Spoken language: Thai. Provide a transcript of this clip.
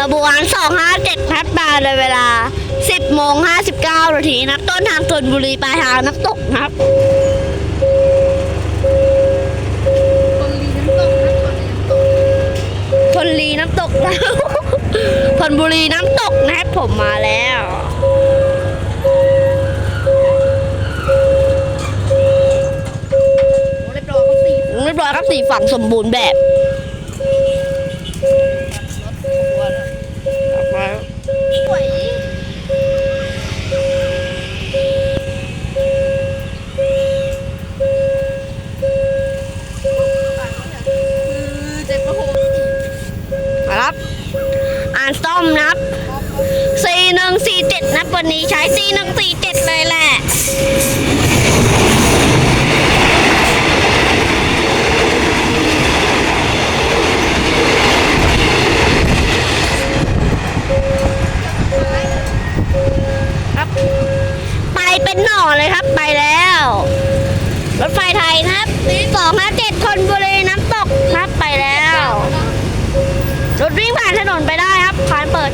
ขบวน 257 พัดมาในเวลา 10 โมง 59 นาทีนะครับต้นทางธนบุรีปลายทางน้ำตกนะครับคนลีน้ำตกนะคนลีน้ำตกธนบุรีน้ำตกนะครับผมมาแล้วโอ้เรียบร้อยก็สี่เรียบร้อยครับสี่ฝั่งสมบูรณ์แบบ มนับ 4147นะวันนี้ใช้ 4147 เลยแหละ ครับ ไปเป็นหน่อเลยครับไปแล้ว รถไฟไทยนะครับ ผ่านถนนไปได้ครับผ่านเปิด